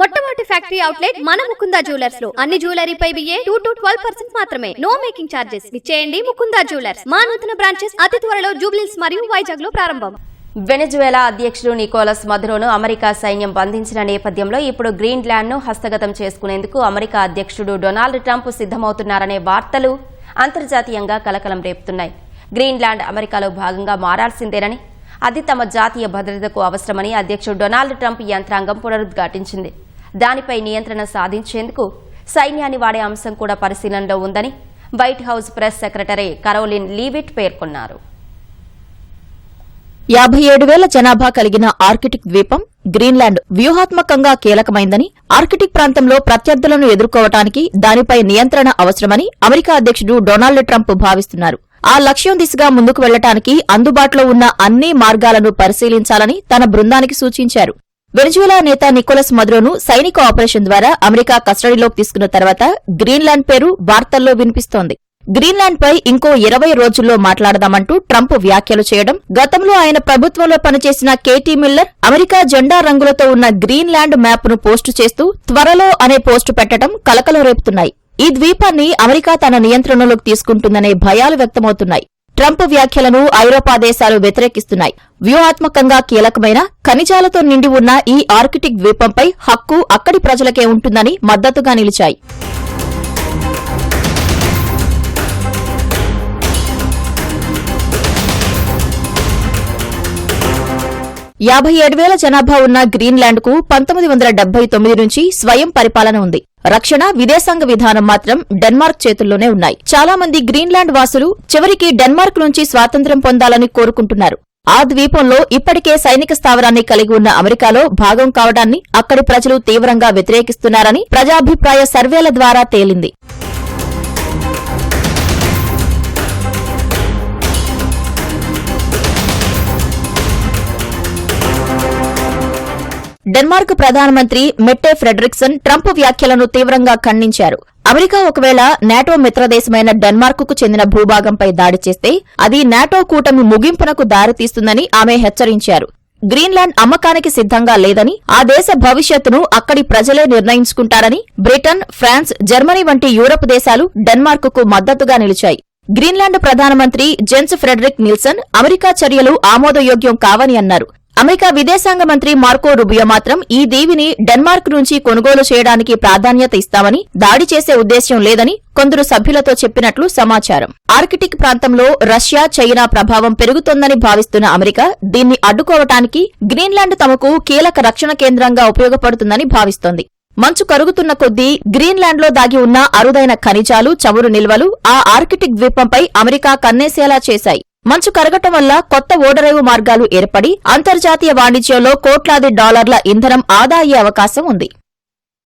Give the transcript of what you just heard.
మొట్టమొదటి factory outlet మన ముకుందా జ్యువెలర్స్లో. అన్ని జ్యువెలరీపై బియ్యే టూ టు ట్వెల్వ్ పర్సెంట్ మాత్రమే. No making charges. ఇచ్చేయండి ముకుంద జ్యువెలర్స్. మా నూతన బ్రాంచెస్ అతి త్వరలో జూబ్లీస్ మరియు వైజాగ్లో ప్రారంభం. వెనజువేలా అధ్యక్షుడు నికోలస్ మధురోను అమెరికా సైన్యం బంధించిన నేపథ్యంలో ఇప్పుడు గ్రీన్లాండ్ను హస్తగతం చేసుకునేందుకు అమెరికా అధ్యక్షుడు డొనాల్డ్ ట్రంప్ సిద్ధమవుతున్నారనే వార్తలు అంతర్జాతీయంగా కలకలం రేపుతున్నాయి. గ్రీన్లాండ్ అమెరికాలో భాగంగా మారాల్సిందేనని అది తమ జాతీయ భద్రతకు అవసరమని అధ్యక్షుడు డొనాల్డ్ ట్రంప్ యంత్రాంగం పునరుద్ఘాటించింది. దానిపై నియంత్రణ సాధించేందుకు సైన్యాన్ని వాడే అంశం కూడా పరిశీలనలో ఉందని White House press secretary Karoline Leavitt పేర్కొన్నారు. యాభై ఏడు వేల జనాభా కలిగిన ఆర్కిటిక్ ద్వీపం గ్రీన్లాండ్ వ్యూహాత్మకంగా కీలకమైందని ఆర్కిటిక్ ప్రాంతంలో ప్రత్యర్థులను ఎదుర్కోవటానికి దానిపై నియంత్రణ అవసరమని అమెరికా అధ్యక్షుడు డొనాల్డ్ ట్రంప్ భావిస్తున్నారు. ఆ లక్ష్యం దిశగా ముందుకు వెళ్ళటానికి అందుబాటులో ఉన్న అన్ని మార్గాలను పరిశీలించాలని తన బృందానికి సూచించారు. వెనిజువలా నేత నికోలస్ మదురోను సైనిక ఆపరేషన్ ద్వారా అమెరికా కస్టడీలోకి తీసుకున్న తర్వాత గ్రీన్లాండ్ పేరు వార్తల్లో వినిపిస్తోంది. గ్రీన్లాండ్పై ఇంకో ఇరవై రోజుల్లో మాట్లాడదామంటూ ట్రంప్ వ్యాఖ్యలు చేయడం గతంలో ఆయన ప్రభుత్వంలో పనిచేసిన కేటీ మిల్లర్ అమెరికా జెండా రంగులతో ఉన్న గ్రీన్లాండ్ మ్యాప్ను పోస్టు చేస్తూ త్వరలో అనే పోస్టు పెట్టడం కలకలం రేపుతున్నాయి. ఈ ద్వీపాన్ని అమెరికా తన నియంత్రణలోకి తీసుకుంటుందనే భయాలు వ్యక్తమవుతున్నాయి. ట్రంప్ వ్యాఖ్యలను ఐరోపా దేశాలు వ్యతిరేకిస్తున్నాయి. వ్యూహాత్మకంగా కీలకమైన ఖనిజాలతో నిండి ఉన్న ఈ ఆర్కిటిక్ ద్వీపంపై హక్కు అక్కడి ప్రజలకే ఉంటుందని మద్దతుగా నిలిచాయి. యాభై ఏడు వేల జనాభా ఉన్న గ్రీన్లాండ్కు పంతొమ్మిది వందల డెబ్బై తొమ్మిది నుంచి స్వయం పరిపాలన ఉంది. రక్షణ విదేశాంగ విధానం మాత్రం డెన్మార్క్ చేతుల్లోనే ఉన్నాయి. చాలా మంది గ్రీన్లాండ్ వాసులు చివరికి డెన్మార్క్ నుంచి స్వాతంత్ర్యం పొందాలని కోరుకుంటున్నారు. ఆ ద్వీపంలో ఇప్పటికే సైనిక స్థావరాన్ని కలిగి ఉన్న అమెరికాలో భాగం కావడాన్ని అక్కడి ప్రజలు తీవ్రంగా వ్యతిరేకిస్తున్నారని ప్రజాభిప్రాయ సర్వేల ద్వారా తేలింది. డెన్మార్క్ ప్రధానమంత్రి మెట్టే ఫ్రెడరిక్సన్ ట్రంప్ వ్యాఖ్యలను తీవ్రంగా ఖండించారు. అమెరికా ఒకవేళ నాటో మిత్రదేశమైన డెన్మార్క్కు చెందిన భూభాగంపై దాడి చేస్తే అది నాటో కూటమి ముగింపునకు దారితీస్తుందని ఆమె హెచ్చరించారు. గ్రీన్లాండ్ అమ్మకానికి సిద్ధంగా లేదని ఆ దేశ భవిష్యత్తును అక్కడి ప్రజలే నిర్ణయించుకుంటారని బ్రిటన్ ఫ్రాన్స్ జర్మనీ వంటి యూరప్ దేశాలు డెన్మార్క్కు మద్దతుగా నిలిచాయి. గ్రీన్లాండ్ ప్రధానమంత్రి జెన్స్ ఫ్రెడరిక్ నిల్సన్ అమెరికా చర్యలు ఆమోదయోగ్యం కావని అన్నారు. అమెరికా విదేశాంగ మంత్రి మార్కో రుబియో మాత్రం ఈ దేవిని డెన్మార్క్ నుంచి కొనుగోలు చేయడానికి ప్రాధాన్యత ఇస్తామని దాడి చేసే ఉద్దేశ్యం లేదని కొందరు సభ్యులతో చెప్పినట్లు సమాచారం. ఆర్కిటిక్ ప్రాంతంలో రష్యా చైనా ప్రభావం పెరుగుతోందని భావిస్తున్న అమెరికా దీన్ని అడ్డుకోవటానికి గ్రీన్లాండ్ తమకు కీలక రక్షణ కేంద్రంగా ఉపయోగపడుతుందని భావిస్తోంది. మంచు కరుగుతున్న కొద్దీ గ్రీన్లాండ్లో దాగి ఉన్న అరుదైన ఖనిజాలు చమురు నిల్వలు ఆ ఆర్కిటిక్ ద్వీపంపై అమెరికా కన్నేసేలా చేశాయి. మంచు కరగటం వల్ల కొత్త ఓడరేవు మార్గాలు ఏర్పడి అంతర్జాతీయ వాణిజ్యంలో కోట్లాది డాలర్ల ఇంధనం ఆదా అయ్యే అవకాశం ఉంది.